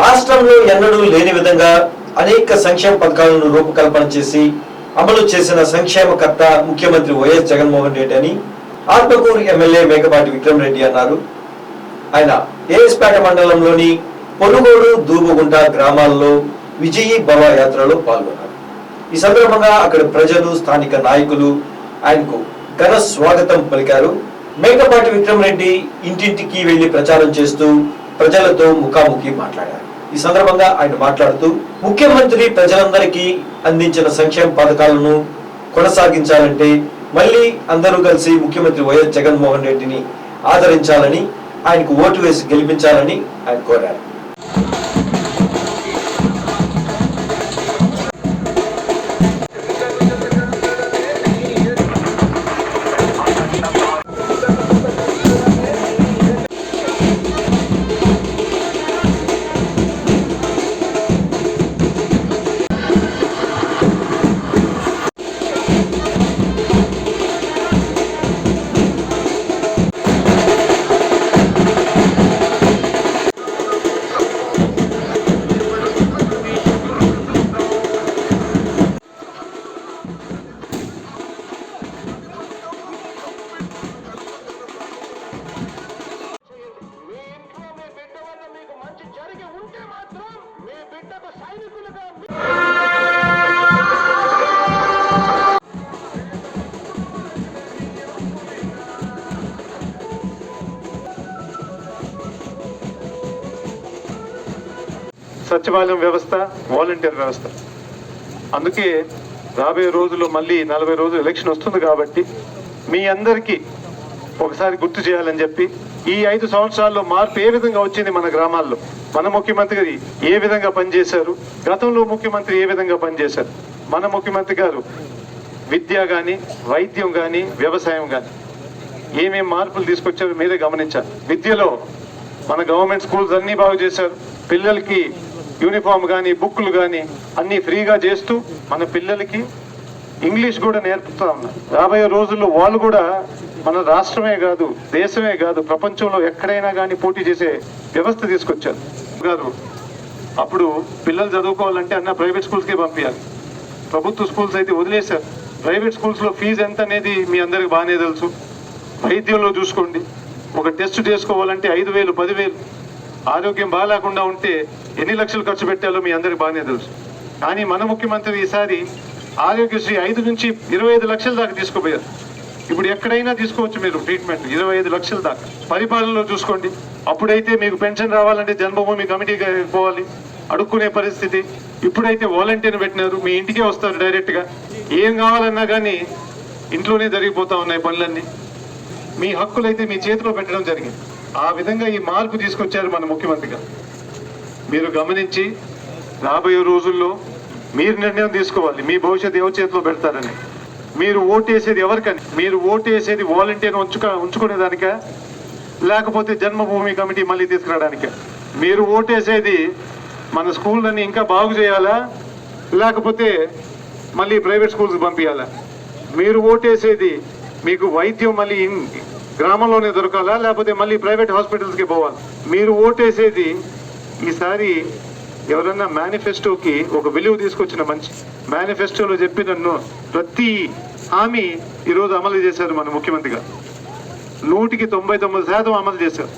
రాష్ట్రంలో ఎన్నడూ లేని విధంగా అనేక సంక్షేమ పథకాలను రూపకల్పన చేసి అమలు చేసిన సంక్షేమకర్త ముఖ్యమంత్రి వైఎస్ జగన్మోహన్ రెడ్డి అని ఆత్మకూరు ఎమ్మెల్యే మేకపాటి విక్రమ్ రెడ్డి అన్నారు. ఆయన ఏఎస్పేట మండలంలోని పొనుగోడు దూబగుంట గ్రామాల్లో విజయీ భవ యాత్రలో పాల్గొన్నారు. ఈ సందర్భంగా అక్కడ ప్రజలు స్థానిక నాయకులు ఆయనకు ఘన స్వాగతం పలికారు. మేకపాటి విక్రమ్ రెడ్డి ఇంటింటికి వెళ్ళి ప్రచారం చేస్తూ ప్రజలతో ముఖాముఖి మాట్లాడారు. ఈ సందర్భంగా ఆయన మాట్లాడుతూ ముఖ్యమంత్రి ప్రజలందరికీ అందించిన సంక్షేమ పథకాలను కొనసాగించాలంటే మళ్ళీ అందరూ కలిసి ముఖ్యమంత్రి వైఎస్ జగన్మోహన్ రెడ్డిని ఆదరించాలని ఆయనకు ఓటు వేసి గెలిపించాలని ఆయన కోరారు. సచివాలయం వ్యవస్థ వాలంటీర్ వ్యవస్థ. అందుకే రాబోయే రోజుల్లో మళ్ళీ నలభై రోజులు ఎలక్షన్ వస్తుంది కాబట్టి మీ అందరికీ ఒకసారి గుర్తు చేయాలని చెప్పి ఈ ఐదు సంవత్సరాల్లో మార్పు ఏ విధంగా వచ్చింది మన గ్రామాల్లో? మన ముఖ్యమంత్రి ఏ విధంగా పనిచేశారు? గతంలో ముఖ్యమంత్రి ఏ విధంగా పనిచేశారు? మన ముఖ్యమంత్రి గారు విద్య కానీ వైద్యం కానీ వ్యవసాయం కానీ ఏమేమి మార్పులు తీసుకొచ్చారో మీరే గమనించాలి. విద్యలో మన గవర్నమెంట్ స్కూల్స్ అన్నీ బాగు చేశారు. పిల్లలకి యూనిఫామ్ కానీ బుక్లు కానీ అన్ని ఫ్రీగా చేస్తూ మన పిల్లలకి ఇంగ్లీష్ కూడా నేర్పుతా ఉన్నారు రాబోయే రోజుల్లో వాళ్ళు కూడా మన రాష్ట్రమే కాదు దేశమే కాదు ప్రపంచంలో ఎక్కడైనా కానీ పోటీ చేసే వ్యవస్థ తీసుకొచ్చారు. గారు అప్పుడు పిల్లలు చదువుకోవాలంటే అన్న ప్రైవేట్ స్కూల్స్కే పంపించాలి ప్రభుత్వ స్కూల్స్ అయితే వదిలేశారు. ప్రైవేట్ స్కూల్స్లో ఫీజు ఎంత అనేది మీ అందరికి బాగానే తెలుసు. వైద్యంలో చూసుకోండి. ఒక టెస్ట్ చేసుకోవాలంటే ఐదు వేలు పదివేలు. ఆరోగ్యం బాగాలేకుండా ఉంటే ఎన్ని లక్షలు ఖర్చు పెట్టాలో మీ అందరికి బాగానే తెలుసు. కానీ మన ముఖ్యమంత్రి ఈసారి ఆరోగ్యశ్రీ ఐదు నుంచి ఇరవై ఐదు లక్షల దాకా తీసుకుపోయారు. ఇప్పుడు ఎక్కడైనా తీసుకోవచ్చు మీరు ట్రీట్మెంట్ ఇరవై ఐదు లక్షల దాకా. పరిపాలనలో చూసుకోండి. అప్పుడైతే మీకు పెన్షన్ రావాలంటే జన్మభూమి కమిటీకి పోవాలి. అడుక్కునే పరిస్థితి. ఇప్పుడైతే వాలంటీర్ పెట్టినారు. మీ ఇంటికే వస్తారు డైరెక్ట్గా. ఏం కావాలన్నా కానీ ఇంట్లోనే జరిగిపోతా ఉన్నాయి పనులన్నీ. మీ హక్కులైతే మీ చేతిలో పెట్టడం జరిగింది. ఆ విధంగా ఈ మార్పు తీసుకొచ్చారు మన ముఖ్యమంత్రిగా. మీరు గమనించి రాబోయే రోజుల్లో మీరు నిర్ణయం తీసుకోవాలి. మీ భవిష్యత్తు ఎవరి చేతిలో పెడతారని. మీరు ఓటేసేది ఎవరికని. మీరు ఓటేసేది వాలంటీర్ ఉంచుక ఉంచుకునేదానికా? లేకపోతే జన్మభూమి కమిటీ మళ్ళీ తీసుకురావడానిక? మీరు ఓటేసేది మన స్కూళ్ళని ఇంకా బాగు చేయాలా? లేకపోతే మళ్ళీ ప్రైవేట్ స్కూల్స్ పంపించాలా మీరు ఓటేసేది మీకు వైద్యం మళ్ళీ గ్రామంలోనే దొరకాలా? లేకపోతే మళ్ళీ ప్రైవేట్ హాస్పిటల్స్కి పోవాలి? మీరు ఓటేసేది ఈసారి ఎవరన్నా మేనిఫెస్టోకి ఒక విలువ తీసుకొచ్చిన మంచి మేనిఫెస్టోలో చెప్పిన ప్రతి హామీ ఈరోజు అమలు చేశారు మన ముఖ్యమంత్రిగా. నూటికి తొంభై తొమ్మిది శాతం అమలు చేశారు.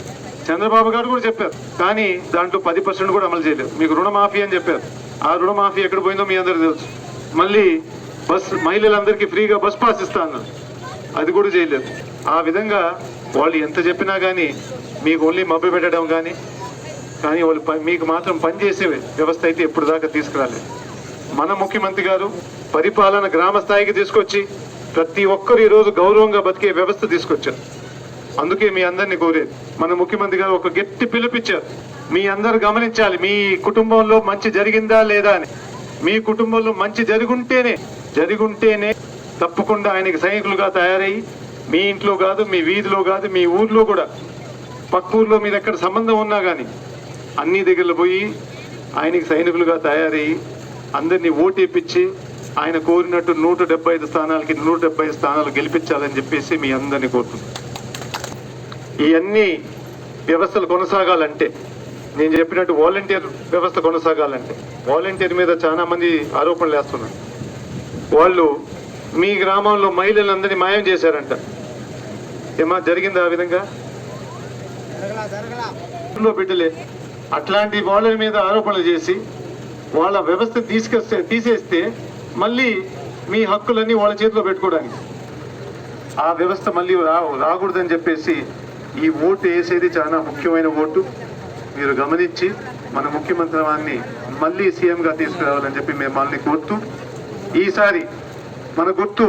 చంద్రబాబు గారు కూడా చెప్పారు. కానీ దాంట్లో పది పర్సెంట్ కూడా అమలు చేయలేదు. మీకు రుణమాఫీ అని చెప్పారు. ఆ రుణమాఫీ ఎక్కడ పోయిందో మీ అందరూ తెలుసు. మళ్ళీ బస్ మహిళలందరికీ ఫ్రీగా బస్ పాస్ ఇస్తా అన్నారు. అది కూడా చేయలేదు. ఆ విధంగా వాళ్ళు ఎంత చెప్పినా కానీ మీకు ఓన్లీ మబ్బు పెట్టడం కానీ కానీ వాళ్ళు మీకు మాత్రం పనిచేసే వ్యవస్థ అయితే ఇప్పుడు దాకా తీసుకురాలేదు. మన ముఖ్యమంత్రి గారు పరిపాలన గ్రామ స్థాయికి తీసుకొచ్చి ప్రతి ఒక్కరు ఈరోజు గౌరవంగా బతికే వ్యవస్థ తీసుకొచ్చారు. అందుకే మీ అందరినీ కోరేది. మన ముఖ్యమంత్రి గారు ఒక గట్టి పిలుపిచ్చారు మీ అందరు గమనించాలి మీ కుటుంబంలో మంచి జరిగిందా లేదా అని. మీ కుటుంబంలో మంచి జరుగుంటేనే జరుగుంటేనే తప్పకుండా ఆయనకి సైనికులుగా తయారయ్యి మీ ఇంట్లో కాదు మీ వీధిలో కాదు మీ ఊర్లో కూడా. పక్క ఊర్లో మీరు ఎక్కడ సంబంధం ఉన్నా కానీ అన్ని దగ్గరలో పోయి ఆయనకి సైనికులుగా తయారయ్యి అందరినీ ఓటేపించి ఆయన కోరినట్టు నూట డెబ్బై ఐదు స్థానాలకి నూట డెబ్బై ఐదు స్థానాలు గెలిపించాలని చెప్పేసి మీ అందరినీ కోరుతున్నాను ఇవన్నీ వ్యవస్థలు కొనసాగాలంటే నేను చెప్పినట్టు వాలంటీర్ వ్యవస్థ కొనసాగాలంటే వాలంటీర్ మీద చాలా మంది ఆరోపణలు వేస్తున్నారు. వాళ్ళు మీ గ్రామంలో మహిళలందరినీ మాయం చేశారంట. ఏమా జరిగింది ఆ విధంగా? బిడ్డలే అట్లాంటి వాళ్ళ మీద ఆరోపణలు చేసి వాళ్ళ వ్యవస్థ తీసుకొస్తే తీసేస్తే మళ్ళీ మీ హక్కులన్నీ వాళ్ళ చేతిలో పెట్టుకోవడానికి. ఆ వ్యవస్థ మళ్ళీ రా రాకూడదని చెప్పేసి ఈ ఓటు వేసేది చాలా ముఖ్యమైన ఓటు. మీరు గమనించి మన ముఖ్యమంత్రి వారిని మళ్ళీ సీఎంగా తీసుకురావాలని చెప్పి మేము మళ్ళీ కోరుతూ ఈసారి మన గుర్తు.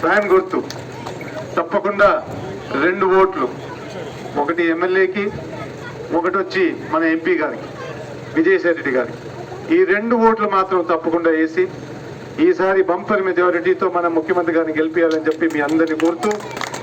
ఫ్యాన్ గుర్తు. తప్పకుండా రెండు ఓట్లు. ఒకటి ఎమ్మెల్యేకి ఒకటి వచ్చి మన ఎంపీ గారికి విజయసాయిరెడ్డి గారికి. ఈ రెండు ఓట్లు మాత్రం తప్పకుండా వేసి ఈసారి బంపర్ మెజారిటీతో మన ముఖ్యమంత్రి గారిని గెలిపించాలని చెప్పి మీ అందరినీ కోరుతూ